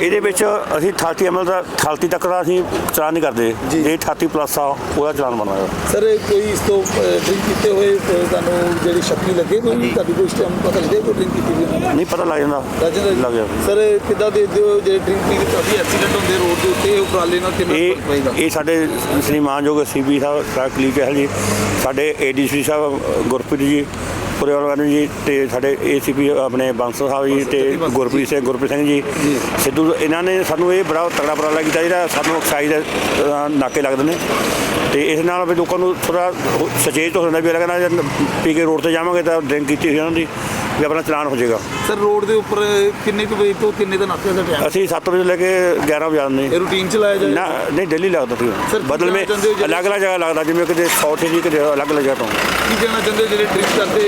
ਇਹਦੇ ਵਿੱਚ ਅਸੀਂ 38 ਐਮਐਲ ਦਾ 38 ਤੱਕ ਦਾ ਅਸੀਂ ਚਲਾਨ ਨਹੀਂ ਕਰਦੇ। ਜੀ। ਜੇ 38 ਪਲੱਸ ਆ ਉਹਦਾ ਚਲਾਨ ਬਣਦਾ ਹੈ। ਸਰ ਕੋਈ ਇਸ ਤੋਂ ਡਰਿੰਕ ਕੀਤੇ ਹੋਏ ਤੁਹਾਨੂੰ ਜਿਹੜੀ ਸ਼ੱਕੀ ਲੱਗੇ ਕੋਈ? ਤੁਹਾਡੀ ਕੋਈ ਟਾਈਮ ਪਤਾ ਲੱਗੇ ਕੋਈ ਡਰਿੰਕ ਕੀਤੀ ਨੇ ਨਹੀਂ ਪਤਾ ਲੱਗ ਜਾਂਦਾ। ਲੱਗ ਜਾਂਦਾ ਸਰ ਕਿੱਦਾਂ ਦੇ ਦਿਓ ਜੇ ਡਰਿੰਕ ਪੀ ਕੇ ਕਾਫੀ ਐਕਸੀਡੈਂਟ ਹੁੰਦੇ ਰੋਡ ਦੇ ਉੱਤੇ ਉਹ ਉਪਰਾਲੇ ਨਾਲ ਕਿੰਨਾ ਫ਼ਰਕ ਪਏਗਾ ਇਹ ਸਾਡੇ ਸ੍ਰੀ ਮਾਨਯੋਗ ਸੀਬੀ ਸਾਹਿਬ ਸਰ ਕਲੀਕ ਹੈ ਜੀ। ਸਾਡੇ ਏਡੀਸੀ ਸਾਹਿਬ ਗੁਰਪ੍ਰੀਤ ਜੀ ਪੁਰੇਵਾਲ ਜੀ ਤੇ ਸਾਡੇ ਏਸੀਪੀ ਆਪਣੇ ਬਾਂਸਲ ਸਾਹਿਬ ਜੀ ਤੇ ਗੁਰਪ੍ਰੀਤ ਸਿੰਘ ਗੁਰਪ੍ਰੀਤ ਸਿੰਘ ਜੀ। ਸਿੱਧੂ ਇਹਨਾਂ ਨੇ ਸਾਨੂੰ ਇਹ ਬੜਾ ਤਗੜਾ ਉਪਰਾਲਾ ਕੀਤਾ ਜਿਹੜਾ ਸਾਨੂੰ ਐਕਸਾਈਜ਼ ਅ, ਨਾਕੇ ਲੱਗਦੇ ਨੇ। ਤੇ ਇਸ ਨਾਲ ਵੀ ਲੋਕਾਂ ਨੂੰ ਥੋੜਾ ਸੁਚੇਤ ਹੋ ਜਾਂਦਾ ਵੀ ਲੱਗਣਾ ਜੇ ਪੀ ਕੇ ਰੋਡ ਤੇ ਜਾਵਾਂਗੇ ਤਾਂ ਡਰਿੰਕ ਕੀਤੀ ਹੋਈ ਉਹਨਾਂ ਦੀ। ਵੀ ਆਪਣਾ ਚਲਾਨ ਹੋ ਜਾਏਗਾ। ਸਰ ਰੋਡ ਦੇ ਉੱਪਰ ਕਿੰਨੇ ਕੁ ਵਜੇ ਤੋਂ ਕਿੰਨੇ ਦਾ ਨਾਕੇ ਦਾ ਟਾਈਮ? ਅਸੀਂ 7 ਵਜੇ ਲੈ ਕੇ 11 ਵਜੇ ਆਉਂਦੇ ਇਹ ਰੂਟੀਨ ਚ ਲਾਇਆ ਜਾਏ? ਨਾ ਨਹੀਂ ਦਿੱਲੀ ਲੱਗਦਾ ਸੀ ਬਦਲ ਕੀ ਮੇ ਅਲੱਗ ਅਲੱਗ ਜਗ੍ਹਾ ਲੱਗਦਾ ਜਿਵੇਂ ਕਿਤੇ ਸਾਊਥ ਏਰੀਆ ਕਿਤੇ ਅਲੱਗ ਅਲੱਗ ਜਗ੍ਹਾ ਤੋਂ। ਕੀ ਕਹਿਣਾ ਚਾਹੁੰਦੇ ਜਿਹੜੇ ਡਰਿੰਕ ਕਰਦੇ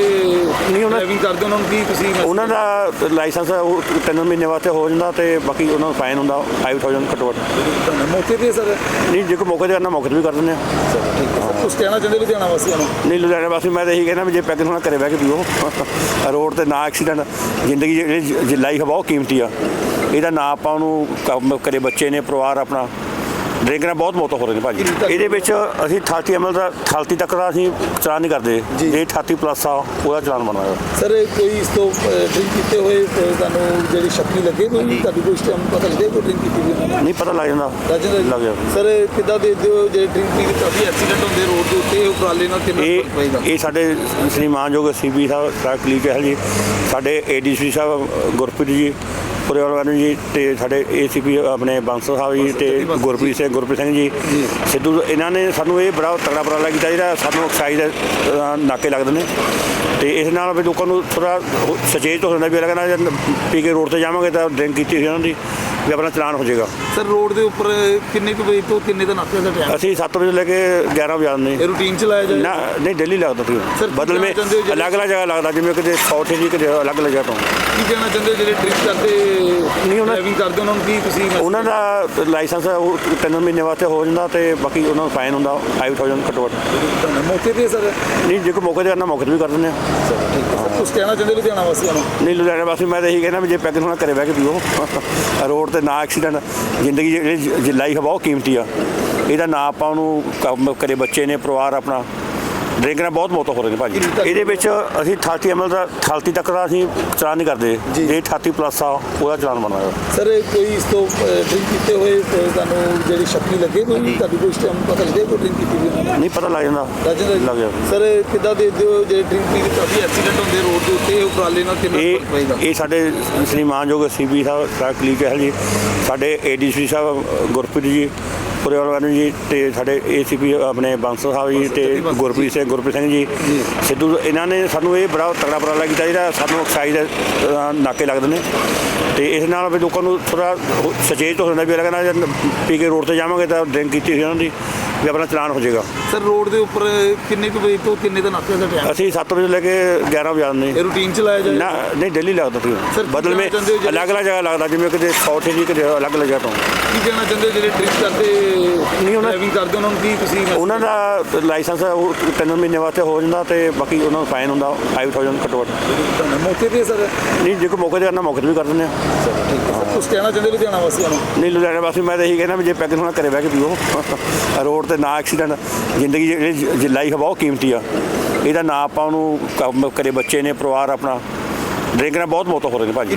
ਨਹੀਂ, ਉਹਨਾਂ- ਡਰਾਈਵਿੰਗ ਕਰਦੇ ਉਹਨਾਂ ਨੂੰ ਕੀ ਤੁਸੀਂ ਉਹਨਾਂ ਦਾ ਲਾਇਸੈਂਸ ਉਹ ਤਿੰਨ ਮਹੀਨੇ ਵਾਸਤੇ ਹੋ ਜਾਂਦਾ ਤੇ ਬਾਕੀ ਉਹਨਾਂ ਨੂੰ ਫਾਈਨ ਹੁੰਦਾ 5000 ਘੱਟੋ ਘੱਟ। ਮੌਕੇ ਤੇ ਸਰ? ਨਹੀਂ ਜੇ ਕੋਈ ਮੌਕੇ ਤੇ ਕਰਨਾ ਮੌਕੇ ਤੇ ਵੀ ਕਰ ਦਿੰਦੇ ਆ ਠੀਕ ਹੈ ਸਰ। ਕੁਝ ਕਹਿਣਾ ਚਾਹੁੰਦੇ ਲੁਧਿਆਣਾ ਵਾਸੀਆਂ ਨੂੰ? ਨਹੀਂ ਲੁਧਿਆਣੇ ਵਾਸਤੇ ਮੈਂ ਤਾਂ ਇਹੀ ਕਹਿੰਦਾ ਵੀ ਜੇ ਪੈਕਿੰਗ ਹੋਣਾ ਘਰੇ ਬਹਿ ਕੇ ਪੀਓ। ਰੋਡ ਤੇ ਨਾ ਐਕਸੀਡੈਂਟ ਜ਼ਿੰਦਗੀ ਜਿਹੜੀ ਲਾਈਫ ਆ ਬਹੁਤ ਕੀਮਤੀ ਆ। ਇਹਦਾ ਨਾ ਆਪਾਂ ਉਹਨੂੰ ਕਰੇ ਬੱਚੇ ਨੇ ਪਰਿਵਾਰ ਆਪਣਾ। ਡਰਿੰਕ ਨਾਲ ਬਹੁਤ ਮੌਤ ਹੋ ਰਹੇ ਨੇ ਭਾਜੀ। ਇਹਦੇ ਵਿੱਚ ਅਸੀਂ 38 ਐਮਐਲ ਦਾ 38 ਤੱਕ ਦਾ ਅਸੀਂ ਚਲਾਨ ਨਹੀਂ ਕਰਦੇ। ਜੀ। ਜੇ 38 ਪਲੱਸ ਆ ਉਹਦਾ ਚਲਾਨ ਬਣਦਾ ਹੈ। ਸਰ ਕੋਈ ਇਸ ਤੋਂ ਡਰਿੰਕ ਕੀਤੇ ਹੋਏ ਤੁਹਾਨੂੰ ਜਿਹੜੀ ਸ਼ੱਕੀ ਲੱਗੇ ਕੋਈ? ਤੁਹਾਡੀ ਕੋਈ ਟਾਈਮ ਪਤਾ ਲੱਗੇ ਕੋਈ ਡਰਿੰਕ ਕੀਤੀ ਨੇ ਨਹੀਂ ਪਤਾ ਲੱਗ ਜਾਂਦਾ। ਲੱਗ ਜਾਂਦਾ। ਸਰ ਕਿੱਦਾਂ ਦੇ ਦਿਓ ਜੇ ਡਰਿੰਕ ਪੀ ਕੇ ਕਾਫੀ ਐਕਸੀਡੈਂਟ ਹੁੰਦੇ ਉਪਰਾਲੇ ਨਾਲ ਕਿੰਨਾ ਇਹ ਫ਼ਰਕ ਪਏਗਾ? ਇਹ ਸਾਡੇ ਸ੍ਰੀ ਮਾਨਯੋਗ ਸੀਬੀ ਸਾਹਿਬ ਸਰ ਕਲੀਕ ਹੈ ਜੀ ਸਾਡੇ ਏਡੀਸੀ ਸਾਹਿਬ ਗੁਰਪ੍ਰੀਤ ਜੀ ਪੁਰੇਵਾਲ ਜੀ ਤੇ ਸਾਡੇ ਏਸੀਪੀ ਆਪਣੇ ਬਾਂਸਲ ਸਾਹਿਬ ਜੀ ਤੇ ਗੁਰਪ੍ਰੀਤ ਸਿੰਘ ਗੁਰਪ੍ਰੀਤ ਸਿੰਘ ਜੀ। ਸਿੱਧੂ ਇਹਨਾਂ ਨੇ ਸਾਨੂੰ ਇਹ ਬੜਾ ਤਗੜਾ ਉਪਰਾਲਾ ਕੀਤਾ ਜਿਹੜਾ ਸਾਨੂੰ ਐਕਸਾਈਜ਼ ਨਾਕੇ ਲੱਗਦੇ ਨੇ। ਤੇ ਇਸ ਨਾਲ ਵੀ ਲੋਕਾਂ ਨੂੰ ਥੋੜਾ ਸੁਚੇਤ ਹੋ ਜਾਂਦਾ ਵੀ ਲੱਗਣਾ ਪੀ ਕੇ ਰੋਡ ਤੇ ਜਾਵਾਂਗੇ ਤਾਂ ਡਰਿੰਕ ਕੀਤੀ ਹੋਈ ਉਹਨਾਂ ਦੀ। ਵੀ ਆਪਣਾ ਚਲਾਨ ਹੋ ਜਾਏਗਾ। ਸਰ ਰੋਡ ਦੇ ਉੱਪਰ ਕਿੰਨੇ ਕੁ ਵਜੇ ਤੋਂ ਕਿੰਨੇ ਦਾ ਨਾਕੇ ਦਾ ਟਾਈਮ? ਅਸੀਂ 7 ਵਜੇ ਲੈ ਕੇ 11 ਵਜੇ ਆਉਂਦੇ। ਇਹ ਰੂਟੀਨ ਚ ਲਾਇਆ ਨਾ ਨਹੀਂ ਦਿੱਲੀ ਲੱਗਦਾ ਸੀ। ਬਦਲ ਮੇ ਕੀ ਕਹਿਣਾ ਅਲੱਗ ਅਲੱਗ ਜਗ੍ਹਾ ਲੱਗਦਾ ਜਿਵੇਂ ਕਿਤੇ ਸਾਊਥ ਏਰੀਆ ਕਿਤੇ ਅਲੱਗ ਅਲੱਗ ਜਗ੍ਹਾ ਤੋਂ। ਕੀ ਕਹਿਣਾ ਚਾਹੁੰਦੇ ਹੋ ਜਿਹੜੇ ਡਰਿੰਕ ਕਰਦੇ ਨਹੀਂ, ਉਹਨਾਂ- ਡਰਾਈਵਿੰਗ ਕਰਦੇ ਉਹਨਾਂ ਨੂੰ ਕੀ ਤੁਸੀਂ ਉਹਨਾਂ ਦਾ ਲਾਇਸੈਂਸ ਉਹ ਤਿੰਨ ਮਹੀਨੇ ਵਾਸਤੇ ਹੋ ਜਾਂਦਾ ਤੇ ਬਾਕੀ ਉਹਨਾਂ ਨੂੰ ਫਾਈਨ ਹੁੰਦਾ 5000 ਘੱਟੋ ਘੱਟ ਮੌਕੇ ਤੇ ਸਰ? ਨਹੀਂ ਜੇ ਕੋਈ ਮੌਕੇ ਤੇ ਕਰਨਾ ਮੌਕੇ ਤੇ ਵੀ ਕਰ ਦਿੰਦੇ ਆ। ਠੀਕ ਹੈ। ਸਰ ਕੁਝ ਕਹਿਣਾ ਚਾਹੁੰਦੇ ਲੁਧਿਆਣਾ ਵਾਸੀਆਂ ਨੂੰ? ਨਹੀਂ ਲੁਧਿਆਣੇ ਵਾਸਤੇ ਮੈਂ ਤਾਂ ਇਹੀ ਕਹਿੰਦਾ ਵੀ ਜੇ ਪੈਕਿੰਗ ਹੋਣਾ ਘਰੇ ਬਹਿ ਕੇ ਪੀਓ। ਰੋਡ ਤੇ ਨਾ ਐਕਸੀਡੈਂਟ ਜ਼ਿੰਦਗੀ ਜਿਹੜੀ ਲਾਈਫ ਆ ਬਹੁਤ ਕੀਮਤੀ ਆ। ਇਹਦਾ ਨਾ ਆਪਾਂ ਉਹਨੂੰ ਕਰੇ ਬੱਚੇ ਨੇ ਪਰਿਵਾਰ ਆਪਣਾ ਡਰਿੰਕ ਨਾਲ ਬਹੁਤ ਮੌਤ ਹੋ ਰਹੇ ਨੇ ਭਾਜੀ। ਇਹਦੇ ਵਿੱਚ ਅਸੀਂ 38 ਐਮਐਲ ਦਾ 38 ਤੱਕ ਦਾ ਅਸੀਂ ਚਲਾਨ ਨਹੀਂ ਕਰਦੇ। ਜੀ। ਜੇ 38 ਪਲੱਸ ਆ ਉਹਦਾ ਚਲਾਨ ਬਣਦਾ ਹੈ ਸਰ ਕੋਈ ਇਸ ਤੋਂ ਡਰਿੰਕ ਕੀਤੇ ਹੋਏ ਤੁਹਾਨੂੰ ਜਿਹੜੀ ਸ਼ੱਕੀ ਲੱਗੇ ਕੋਈ? ਤੁਹਾਡੀ ਕੋਈ ਟਾਈਮ ਪਤਾ ਲੱਗੇ ਕੋਈ ਡਰਿੰਕ ਕੀਤੀ ਨੇ ਨਹੀਂ ਪਤਾ ਲੱਗ ਜਾਂਦਾ। ਲੱਗ ਜਾਂਦਾ ਸਰ ਕਿੱਦਾਂ ਦੇ ਦਿਓ ਜੇ ਡਰਿੰਕ ਪੀ ਕੇ ਕਾਫੀ ਐਕਸੀਡੈਂਟ ਉਹ ਉਪਰਾਲੇ ਨਾਲ ਕਿੰਨਾ ਫ਼ਰਕ ਪਏਗਾ ਇਹ ਸਾਡੇ ਸ੍ਰੀ ਮਾਨਯੋਗ ਸੀਬੀ ਸਾਹਿਬ ਸਰ ਕਲੀਕ ਹੈ ਜੀ। ਸਾਡੇ ਏਡੀਸੀ ਸਾਹਿਬ ਗੁਰਪ੍ਰੀਤ ਜੀ ਪੁਰੇਵਾਲ ਜੀ ਤੇ ਸਾਡੇ ਏਸੀਪੀ ਆਪਣੇ ਬਾਂਸਲ ਸਾਹਿਬ ਜੀ ਤੇ ਗੁਰਪ੍ਰੀਤ ਸਿੰਘ ਗੁਰਪ੍ਰੀਤ ਸਿੰਘ ਜੀ। ਸਿੱਧੂ ਇਹਨਾਂ ਨੇ ਸਾਨੂੰ ਇਹ ਬੜਾ ਤਗੜਾ ਉਪਰਾਲਾ ਕੀਤਾ ਜਿਹੜਾ ਸਾਨੂੰ ਐਕਸਾਈਜ਼ ਨਾਕੇ ਲੱਗਦੇ ਨੇ। ਤੇ ਇਸ ਨਾਲ ਵੀ ਲੋਕਾਂ ਨੂੰ ਥੋੜਾ ਸੁਚੇਤ ਹੋ ਜਾਂਦਾ ਵੀ ਲੱਗਣਾ ਜੇ ਪੀ ਕੇ ਰੋਡ ਤੇ ਜਾਵਾਂਗੇ ਤਾਂ ਡਰਿੰਕ ਕੀਤੀ ਹੋਈ ਉਹਨਾਂ ਦੀ। ਵੀ ਆਪਣਾ ਚਲਾਨ ਹੋ ਜਾਏਗਾ। ਸਰ ਰੋਡ ਦੇ ਉੱਪਰ ਕਿੰਨੇ ਕੁ ਵਜੇ ਤੋਂ ਕਿੰਨੇ ਦਾ ਨਾਕੇ ਦਾ ਟਾਈਮ ਅਸੀਂ 7 ਵਜੇ ਲੈ ਕੇ 11 ਵਜੇ ਆਉਂਦੇ ਇਹ ਰੂਟੀਨ ਚ ਲਾਇਆ ਜਾਏ? ਨਾ ਨਹੀਂ ਦਿੱਲੀ ਲੱਗਦਾ ਸੀ ਬਦਲ ਮੇ ਹੋ ਜਿਹੜੇ- ਅਲੱਗ ਅਲੱਗ ਜਗ੍ਹਾ ਲੱਗਦਾ ਜਿਵੇਂ ਕਿਤੇ ਸਾਊਥ ਏਰੀਆ ਕਿਤੇ ਅਲੱਗ ਅਲੱਗ ਜਗ੍ਹਾ ਤੋਂ। ਕੀ ਕਹਿਣਾ ਚਾਹੁੰਦੇ ਹੋ ਜਿਹੜੇ ਡਰਿੰਕ ਕਰਦੇ ਨਹੀਂ, ਉਹਨਾਂ- ਡਰਾਈਵਿੰਗ ਕਰਦੇ ਉਹਨਾਂ ਨੂੰ ਕੀ ਤੁਸੀਂ ਉਹਨਾਂ ਦਾ ਲਾਇਸੈਂਸ ਉਹ ਤਿੰਨ ਮਹੀਨੇ ਵਾਸਤੇ ਹੋ ਜਾਂਦਾ ਤੇ ਬਾਕੀ ਉਹਨਾਂ ਨੂੰ ਫਾਈਨ ਹੁੰਦਾ 5000 ਘੱਟੋ ਘੱਟ। ਤੁਹਾਨੂੰ ਮੌਕੇ ਤੇ ਸਰ? ਨਹੀਂ ਜੇ ਕੋਈ ਮੌਕੇ ਤੇ ਕਰਨਾ ਮੌਕੇ ਤੇ ਵੀ ਕਰ ਦਿੰਦੇ ਆ ਠੀਕ ਹੈ। ਸਰ ਕੁਝ ਕਹਿਣਾ ਚਾਹੁੰਦੇ ਲੁਧਿਆਣਾ ਵਾਸੀਆਂ ਨੂੰ? ਨਹੀਂ ਲੁਧਿਆਣੇ ਵਾਸਤੇ ਮੈਂ ਤਾਂ ਇਹੀ ਕਹਿੰਦਾ ਵੀ ਜੇ ਪੈਕਿੰਗ ਹੋਣਾ ਘਰੇ ਬਹਿ ਕੇ ਪੀਓ। ਰੋਡ ਤੇ ਨਾ ਐਕਸੀਡੈਂਟ ਜ਼ਿੰਦਗੀ ਜਿਹੜੀ ਲਾਈਫ ਆ, ਬਹੁਤ ਕੀਮਤੀ ਆ। ਇਹਦਾ ਨਾ ਆਪਾਂ ਉਹਨੂੰ ਕੰਮ ਕਰੇ ਬੱਚੇ ਨੇ, ਪਰਿਵਾਰ ਆਪਣਾ, ਡਰਿੰਕ ਨਾਲ ਬਹੁਤ ਮੌਤ ਹੋ ਰਹੇ ਨੇ ਭਾਜੀ।